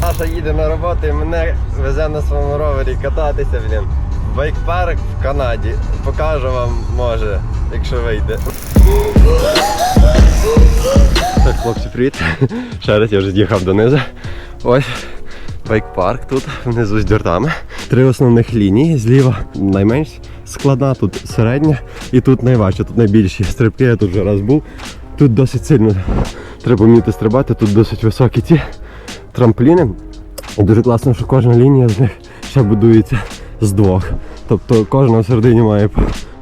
Саша їде на роботу і мене везе на своєму ровері кататися, блін. Байк-парк в Канаді. Покажу вам, може, якщо вийде. Так, хлопці, привіт. Ще раз я вже з'їхав донизу. Ось байк-парк тут внизу з дюртами. Три основних лінії. Зліва найменш складна, тут середня і тут найважча, тут найбільші стрибки, я тут вже раз був. Тут досить сильно треба вміти стрибати, тут досить високі ці трампліни. І дуже класно, що кожна лінія з них ще будується з двох. Тобто кожна всередині має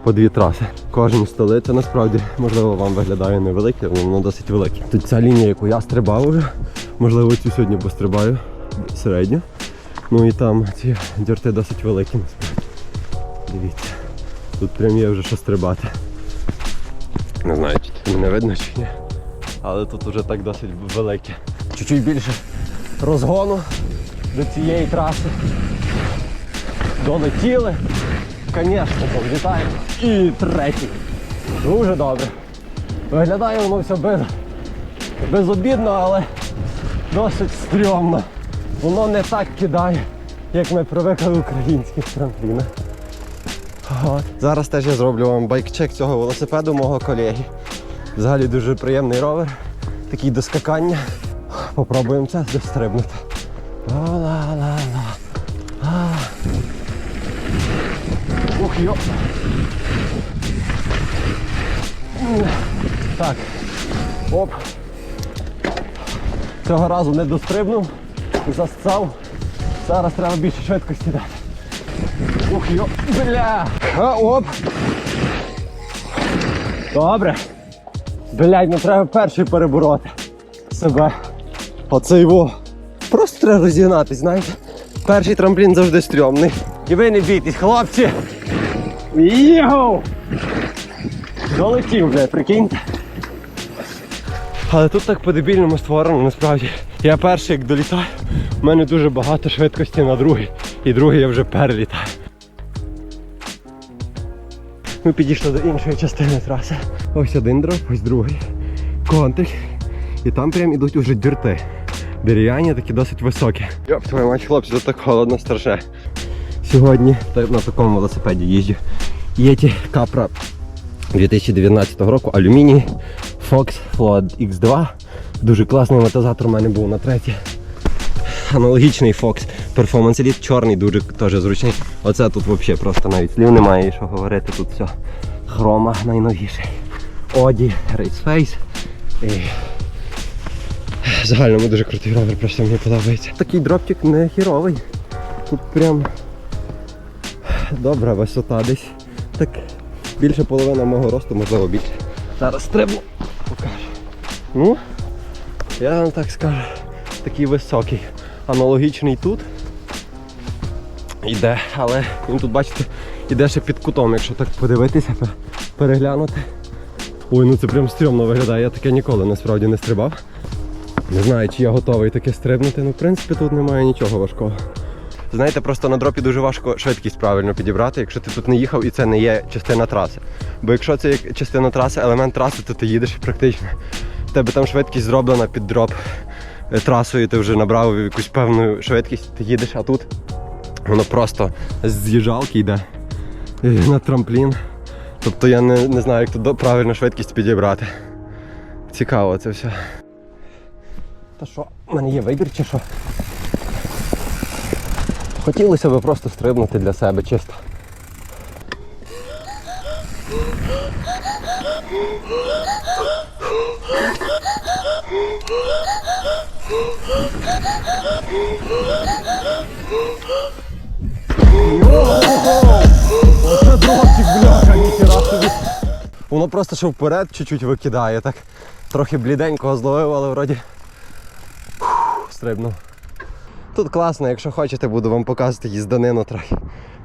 по, дві траси. Кожні столи це насправді можливо вам виглядає невелике, але воно досить велике. Тут ця лінія, яку я стрибав уже, можливо цю сьогодні пострибаю середню. Ну і там ці дюрти досить великі. Дивіться. Тут прям є вже що стрибати. Не знаю, чи мене видно чи ні. Але тут уже так досить велике. Чуть-чуть більше розгону до цієї траси. Долетіли. Звісно, влітаємо. І третій. Дуже добре. Виглядає воно все без, безобідно, але досить стрьомно. Воно не так кидає, як ми привикли в українських трамплінах. От. Зараз теж я зроблю вам байк-чек цього велосипеду мого колеги. Взагалі дуже приємний ровер. Такий до скакання. Попробуємо це дострибнути. Ла-ла-ла-ла. Ух, йо. Так. Оп. Цього разу не дострибнув, засцав. Зараз треба більше швидкості дати. Ух, йо. Бля. А, оп. Добре. Блядь, ну треба перший перебороти себе. Оце його. Просто треба розігнатись, знаєте. Перший трамплін завжди стрьомний. І ви не бійтесь, хлопці. Йоу! Долетів, блядь, прикиньте. Але тут так по-дебільному створено, насправді. Я перший, як долітаю, у мене дуже багато швидкості на другий. І другий я вже перелітаю. Ми підійшли до іншої частини траси. Ось один дроп, ось другий. Контик. І там прям ідуть уже дюрти. Дерев'яні такі досить високі. Йоп, твою мать, хлопці, тут так холодно страшне. Сьогодні на такому велосипеді їжджу. Єті Капра 2019 року алюміній Fox Flood X2. Дуже класний мотозатор у мене був на третій. Аналогічний Fox Performance Elite, чорний, дуже теж зручний. Оце тут взагалі просто навіть слів немає, що говорити, тут все. Хрома найновіший. Оді, Race Face. І... Загальному дуже крутий ровер, просто мені подобається. Такий дропчик не хіровий. Тут прям добра висота десь. Так більше половина мого росту, можливо більше. Зараз стрибну. Покажу. Ну, я вам так скажу, такий високий. Аналогічний тут. Іде, але він тут, бачите, іде ще під кутом, якщо так подивитися, переглянути. Ой, ну це прям стрьомно виглядає, я таке ніколи насправді не стрибав. Не знаю, чи я готовий таке стрибнути, ну в принципі тут немає нічого важкого. Знаєте, просто на дропі дуже важко швидкість правильно підібрати, якщо ти тут не їхав і це не є частина траси. Бо якщо це як частина траси, елемент траси, то ти їдеш практично. В тебе там швидкість зроблена під дроп трасою, ти вже набрав якусь певну швидкість, ти їдеш, а тут воно просто з'їжджалки йде е, на трамплін. Тобто я не, не знаю, як тут правильно швидкість підібрати. Цікаво це все. Та що, в мене є вибір чи що? Хотілося б просто стрибнути для себе чисто. Воно просто що вперед чуть-чуть викидає, так трохи бліденького зловив, але вроді стрибнув. Тут класно, якщо хочете, буду вам показувати їзданину трохи.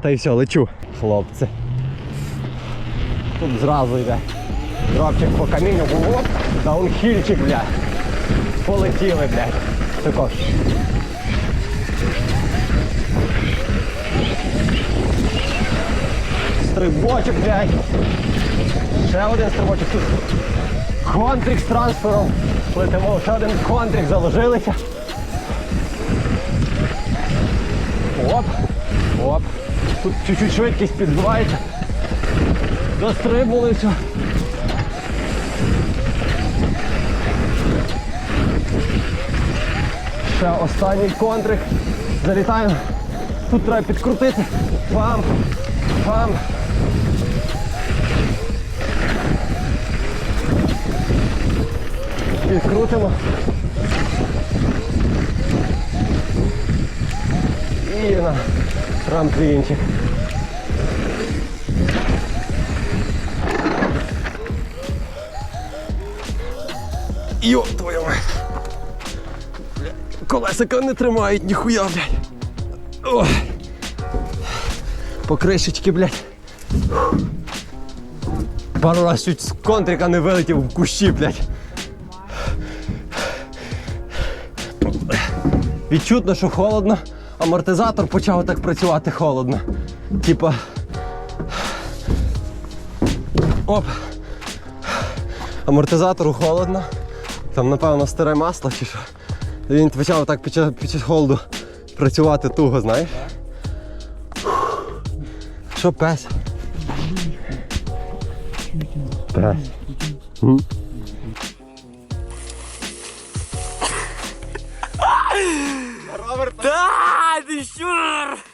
Та й все, лечу. Хлопці. Тут зразу йде. Дропчик по камінню, даунхільчик, блядь. Полетіли, блядь. Також. Стрибочок, блядь. Ще один стрибочок тут. Контрик з трансфером. Летимо, ще один контрик, заложилися. Оп, оп. Тут чуть-чуть швидкість підбивається. Дострибнули Ще останній контрик. Залітаємо. Тут треба підкрутити. Пам. Пам. Підкрутимо. І на трамплінчик. Йо, твою мать. Колесика не тримають, ніхуя, блядь. Ой. По кришечки, блядь. Пару раз чуть з контрика не вилетів в кущі, блядь. Відчутно, що холодно. Амортизатор почав так працювати холодно. Типа. Оп. Амортизатору холодно. Там, напевно, старе масло чи що. Він почав так під час, під час холоду працювати туго, знаєш? Що пес? Пес. М? Да, ты щур!